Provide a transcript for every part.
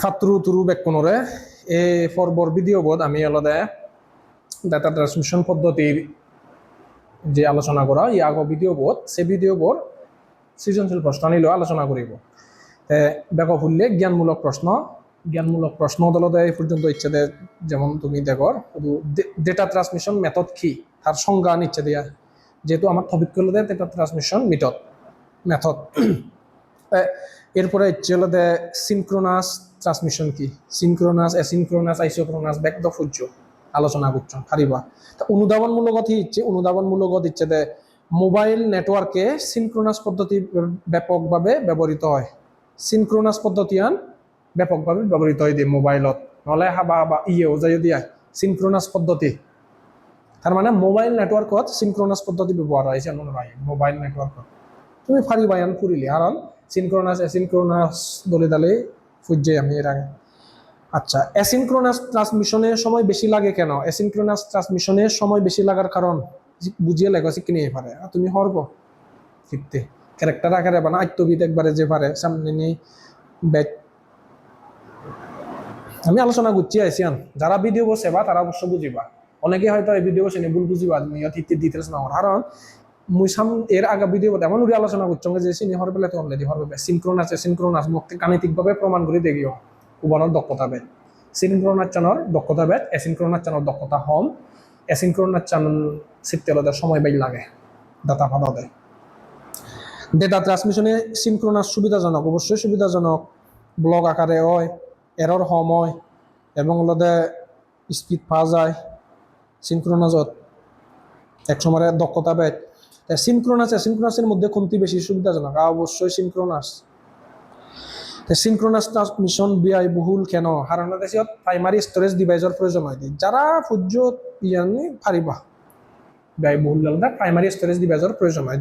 ফাত্রু তুরু বেকনরে এই পর্বর বোধ আমি আলাদা ডাটা ট্রান্সমিশন পদ্ধতির যে আলোচনা করা এই আগ ভিডিও বোধ, সে ভিডিও বোর সৃজনশীল প্রশ্ন নিলেও আলোচনা করিব। ব্যাক ফুললে জ্ঞানমূলক প্রশ্ন। জ্ঞানমূলক প্রশ্ন দলতে এই পর্যন্ত ইচ্ছে দেয় যেমন তুমি দেখো শুধু ডেটা ট্রান্সমিশন মেথড কি? তার সংজ্ঞা নিচ্ছে দিয়া যেহেতু আমার টপিক দেয় ডেটা ট্রান্সমিশন মেথড মেথড এরপরে ইচ্ছে হলো দে সিনক্রোনাস ট্রান্সমিশন কি? সিনক্রোনাস অ্যাসিনক্রোনাস ব্যাক দ সূর্য আলোচনা করছ, হারিবা। তা অনুধাবনমূলক ইচ্ছে অনুধাবনমূলক ইচ্ছে দে মোবাইল নেটওয়ার্কে সিনক্রোনাস পদ্ধতি ব্যাপকভাবে ব্যবহৃত হয়। সিনক্রোনাস পদ্ধতি আন ব্যাপকভাবে ব্যবহৃত হয় দিয়ে মোবাইলত নহলে হাবা বা ইয়েও যাই দিয়া সিনক্রোনাস পদ্ধতি। তার মানে মোবাইল নেটওয়ার্কত সিনক্রোনাস পদ্ধতি ব্যবহার হয় যেমন মোবাইল নেটওয়ার্কত তুমি ফারিবা ইয়ান ফুরিলি। কারণ সিনক্রোনাস অ্যাসিনক্রোনাস দলে দালে ফুজে আমি এর আগে। আচ্ছা অ্যাসিনক্রোনাস ট্রান্সমিশনের সময় বেশি লাগে কেন? অ্যাসিনক্রোনাস ট্রান্সমিশনের সময় বেশি লাগার কারণ? বুঝিয়ে লেগো শিখে নিয়ে পারে। আর তুমি হরব। শিখতে ক্যারেক্টার আকারে বানা, আত্মবিদ একবারে যে পারে, সামনে নিয়ে আমি আলোচনা করছি আইসি আন যারা ভিডিও বসে বা তারা অবশ্য বুঝিবা। অনেকে হয়তো এই ভিডিও বসে ভুল বুঝিবা, নিয়ত হিতে দিতে না কারণ মুই সাম এর আগা ভিডিও এমন উড়ি আলোচনা করছ, যে সিনি হর তো অলরেডি হরবে সিনক্রোন আছে সিনক্রোন আছে মুক্তি গাণিতিকভাবে প্রমাণ করে দেখিও উবানোর দক্ষতা বেদ। সিনক্রোনাচ্চানোর দক্ষতা বেদ অ্যাসিনক্রোনাচ্চানোর দক্ষতা হম। অ্যাসিনক্রোনাচ্চান সিপ্তেলদের সময় বেই লাগে ফাদা দেয় ডেটা ট্রান্সমিশনে সিনক্রোনাস সুবিধাজনক অবশ্যই সুবিধাজনক। ব্লগ আকারে হয় এরর হম হয়, এবং হলদে স্পিড পাওয়া যায়। সিনক্রোনাজত এক সময় দক্ষতা বেদ। সিনক্রোনাস সিনক্রোনাসের মধ্যে কোনটি বেশি সুবিধাজনক। অবশ্যই সিনক্রোনাস সিনক্রোনাস ট্রান্সমিশন বিআই বহুল কেন? দেশত প্রাইমারি স্টোরেজ ডিভাইসের প্রয়োজন হয়। যারা সূর্য ইয়ানি পারিবা ব্যয় বহুল আলাদা প্রাইমারি স্টোরেজ ডিভাইসের প্রয়োজন হয়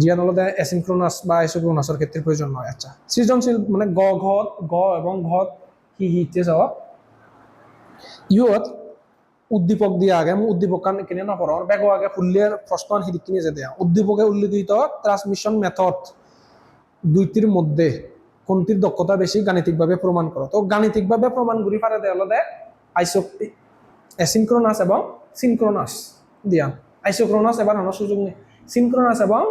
জিয়ান আলাদা অ্যাসিনক্রোনাস বা আইসোক্রোনাসের ক্ষেত্রে প্রয়োজন হয়। আচ্ছা সৃজনশীল মানে গ ঘত গ এবং ঘত কি ইচ্ছে যাওয়া ইয়ত উদ্দীপক দিয়ে আগে উদ্দীপক কান না পড়ো বেগো আগে ফুল্লের প্রশ্ন হিদিক কিনে যে দেয়া। উদ্দীপকে উল্লেখিত ট্রান্সমিশন মেথড দুইটির মধ্যে কোনটির দক্ষতা বেশি গাণিতিকভাবে প্রমাণ করো তো গাণিতিকভাবে প্রমাণ করি পারে দেওয়া দে আইসো অ্যাসিনক্রোনাস এবং সিনক্রোনাস দিয়া। আইসোক্রোনাস এবার আনার সুযোগ নেই। সিনক্রোনাস এবং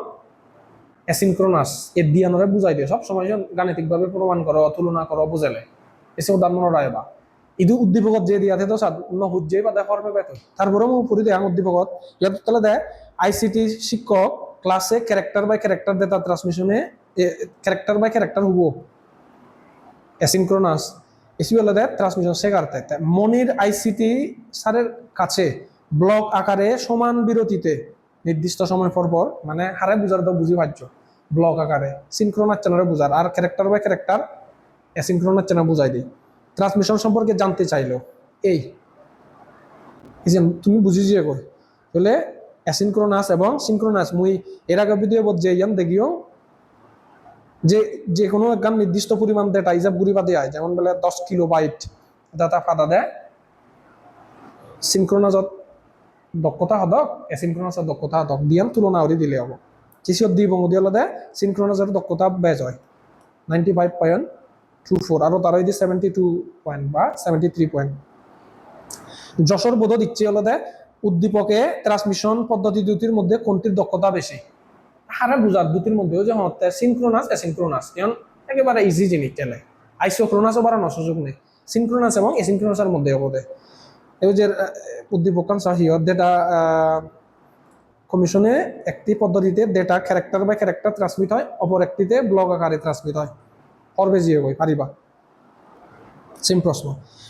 অ্যাসিনক্রোনাস এর দিয়ানোরে বুঝাই দিয়ে। সব সময় গাণিতিকভাবে প্রমাণ করো তুলনা করো বুঝালে এসে উদাহরণ রায়বা ইদু উদ্দীপকত যে দিয়াতে তো সাদ নহুজ্জে বা দেখর তো তারপরে মু পুরি দেখাম উদ্দীপকত, ইয়াত তাহলে দেয় আইসিটি শিক্ষক ক্লাসে ক্যারেক্টার বাই ক্যারেক্টার দেতা ট্রান্সমিশনে ক্যারেক্টার বাই ক্যারেক্টার হুবো। অ্যাসিনক্রোনাস এসি হলে দেয় ট্রান্সমিশন শেখারতে মনির আইসিটি স্যারের কাছে ব্লক আকারে সমান বিরতিতে নির্দিষ্ট সময় পর পর মানে হারে বুঝার তো বুঝি পাচ্ছ ব্লক আকারে সিনক্রোনাস চ্যানেলে বুঝার আর character by character asynchronous channel বুঝাই দিই ট্রান্সমিশন সম্পর্কে জানতে চাইলো। এই। তুমি বুঝি যে কই। বলে অ্যাসিনক্রোনাস এবং সিনক্রোনাস মুই এর আগে ভিডিও বোধ যে ইয়ান দেখিও। যে যে কোনো একখান নির্দিষ্ট পরিমাণ ডেটা হিসাব ঘুরি বাদে আয়। যেমন বলে দশ কিলো বাইট ডাটা ফাদা দেয়। সিনক্রোনাসত দক্ষতা হদক অ্যাসিনক্রোনাসত দক্ষতা হদক দিয়ান তুলনা করে দিলে হব। চিচিত দি বঙ্গ দিয়ে হলে সিনক্রোনাসের দক্ষতা বেজ হয়। Ninety five point two four আৰু তাৰে দি ছেভেণ্টি টু পইণ্ট বা ছেভেণ্টি থ্ৰী পইণ্ট যশোর বোধ দিচ্ছে হলো উদ্দীপকে ট্রান্সমিশন পদ্ধতি দুটির মধ্যে কোনটির দক্ষতা বেশি? হারে বুঝার দুটির মধ্যেও যে হতে সিনক্রোনাস অ্যাসিনক্রোনাস কারণ একেবারে ইজি জিনিস তেলে আইসোক্রোনাসও বাড়ানো সুযোগ নেই। সিনক্রোনাস এবং অ্যাসিনক্রোনাসের মধ্যে হবে। এই যে উদ্দীপক সিহত ডেটা কমিশনে একটি পদ্ধতিতে data character by character transmit হয়, অপর একটিতে ব্লগ আকারে ট্রান্সমিট হয়। কই, পারিবা? সেম প্রশ্ন।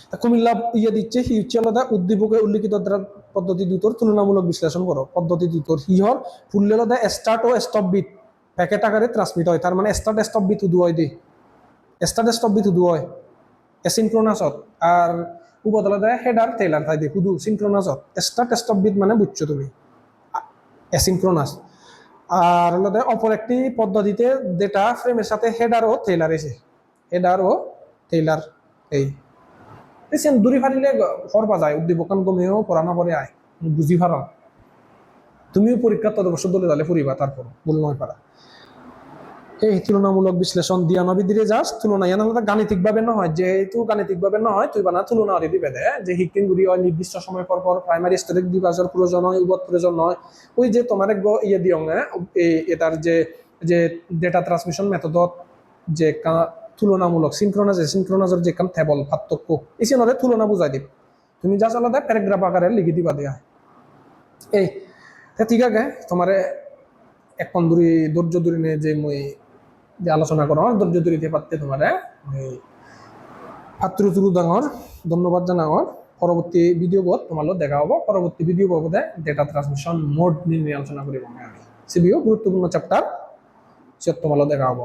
তা কুমিল্লা ইয়ে দিচ্ছে, হি হচ্ছে আলাদা উদ্দীপকে উল্লিখিত পদ্ধতি দুটোর তুলনামূলক বিশ্লেষণ করো। পদ্ধতি দুটোর, হি হর ফুললে আলাদা স্টার্ট ও স্টপ বিট প্যাকেট আকারে ট্রান্সমিট হয়, তার মানে স্টার্ট স্টপ বিট উদু হয় দি। স্টার্ট স্টপ বিট উদু হয় এসিনক্রোনাসত আর উপদলা দেয় হেডার টেইলার তাই দিয়ে শুধু সিনক্রোনাসত স্টার্ট স্টপ বিট মানে বুঝছ তুমি। অ্যাসিনক্রোনাস আর হলো অপর একটি পদ্ধতিতে যেটা ফ্রেমের সাথে হেডার ও টেইলার এসে। হেডার ও টেইলার এই। দেখছেন দূরি ফারিলে হরবা যায় উদ্দীপকান গমেও পড়ানো পরে আয় বুঝি ফার তুমিও পরীক্ষা তত বছর দলে দলে ফুরিবা তারপর বল নয় পারা। এই তুলনামূলক বিশ্লেষণ দিয়া নবী দিলে যাস তুলনা ইয়ান আলাদা গাণিতিক ভাবে নহয় যেহেতু গাণিতিক ভাবে নহয়, তুই বানা তুলনা হরে দিবে দে, যে শিক্ষিন গুড়ি হয় নির্দিষ্ট সময় পর পর প্রাইমারি স্তরে বিভাজের প্রয়োজন হয় উবত প্রয়োজন হয়। ওই যে তোমার এক ইয়ে দিও এই এটার যে যে ডেটা ট্রান্সমিশন মেথডত যে তুলনামূলক সিনক্রোনাইজ সিনক্রোনাইজের যে কাম থেবল পার্থক্য এই সিনরে তুলনা বুঝাই দিব তুমি যা আলাদা প্যারাগ্রাফ আকারে লিখি দিবা দিয়া। এই ঠিক আছে তোমারে এখন দূরি ধৈর্য ধরে নিয়ে যে মই যে আলোচনা করার ধৈর্য ধরিতে পারতে তোমার ভাতৃচুরু ডাঙর ধন্যবাদ জানাঙর পরবর্তী ভিডিও বোধ তোমার দেখা হব। পরবর্তী ভিডিও বোধে ডেটা ট্রান্সমিশন মোড নিয়ে আলোচনা করিব আমি। সিবিও গুরুত্বপূর্ণ চ্যাপ্টার সে তোমার দেখা হব।